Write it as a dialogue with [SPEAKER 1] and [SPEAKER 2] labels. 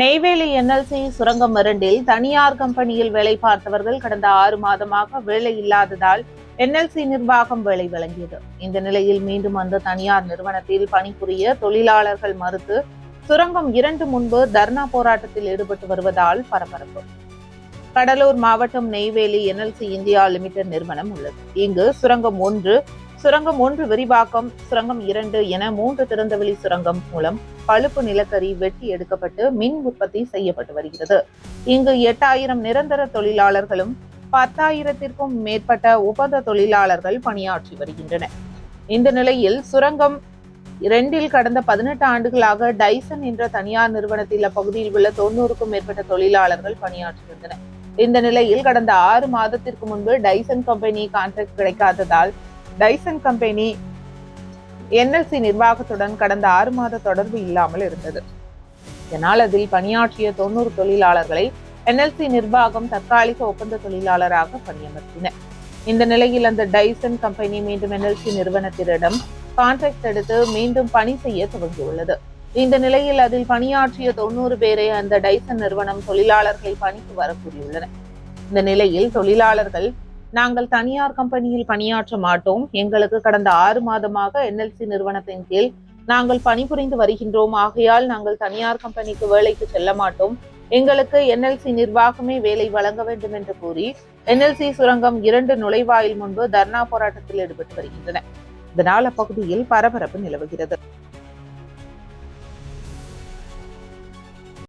[SPEAKER 1] Neyveli NLC சுரங்கம் இரண்டில் தனியார் கம்பெனியில் வேலை பார்த்தவர்கள் கடந்த ஆறு மாதமாக வேலை இல்லாததால் என்எல்சி நிர்வாகம் வேலை வழங்கியது. இந்த நிலையில் மீண்டும் அந்த தனியார் நிறுவனத்தில் பணிபுரிய தொழிலாளர்கள் மறுத்து சுரங்கம் இரண்டு முன்பு தர்ணா போராட்டத்தில் ஈடுபட்டு வருவதால் பரபரப்பு. கடலூர் மாவட்டம் நெய்வேலி என்எல்சி இந்தியா லிமிடெட் நிறுவனம் உள்ளது. இங்கு சுரங்கம் ஒன்று சுரங்கம் ஒன்று விரிவாக்கம் சுரங்கம் இரண்டு என மூன்று திறந்தவெளி சுரங்கம் மூலம் பழுப்பு நிலக்கரி வெட்டி எடுக்கப்பட்டு மின் உற்பத்தி செய்யப்பட்டு வருகிறது. இங்கு எட்டாயிரம் நிரந்தர தொழிலாளர்களும் பத்தாயிரத்திற்கும் மேற்பட்ட ஒப்பந்த தொழிலாளர்கள் பணியாற்றி வருகின்றனர். இந்த நிலையில் சுரங்கம் இரண்டில் கடந்த பதினெட்டு ஆண்டுகளாக டைசன் என்ற தனியார் நிறுவனத்தில் அப்பகுதியில் உள்ள தொண்ணூறுக்கும் மேற்பட்ட தொழிலாளர்கள் பணியாற்றி வந்தனர். இந்த நிலையில் கடந்த ஆறு மாதத்திற்கு முன்பு டைசன் கம்பெனி கான்ட்ராக்ட் கிடைக்காததால் டைசன் கம்பெனி என்எல்சி நிர்வாகத்துடன் கடந்த ஆறு மாத தொடர்பு இல்லாமல் இருந்தது. இதனால் அதில் பணியாற்றிய தொண்ணூறு தொழிலாளர்களை என்எல்சி நிர்வாகம் தற்காலிக ஒப்பந்த தொழிலாளராக பணியமர்த்தினர் இந்த நிலையில் அந்த டைசன் கம்பெனி மீண்டும் என்எல்சி நிறுவனத்திடம் கான்ட்ராக்ட் எடுத்து மீண்டும் பணி செய்ய துவங்கியுள்ளது. இந்த நிலையில் அதில் பணியாற்றிய தொண்ணூறு பேரை அந்த டைசன் நிறுவனம் தொழிலாளர்களை பணிக்கு வர இந்த நிலையில் தொழிலாளர்கள் நாங்கள் தனியார் கம்பெனியில் பணியாற்ற மாட்டோம். எங்களுக்கு கடந்த ஆறு மாதமாக என்எல்சி நிறுவனத்தின் கீழ் நாங்கள் பணிபுரிந்து வருகின்றோம். ஆகையால் நாங்கள் தனியார் கம்பெனிக்கு வேலைக்கு செல்ல மாட்டோம். எங்களுக்கு என்எல்சி நிர்வாகமே வேலை வழங்க வேண்டும் என்று கூறி என்எல்சி சுரங்கம் இரண்டு நுழைவாயில் முன்பு தர்ணா போராட்டத்தில் ஈடுபட்டு வருகின்றன. இதனால் அப்பகுதியில் பரபரப்பு நிலவுகிறது.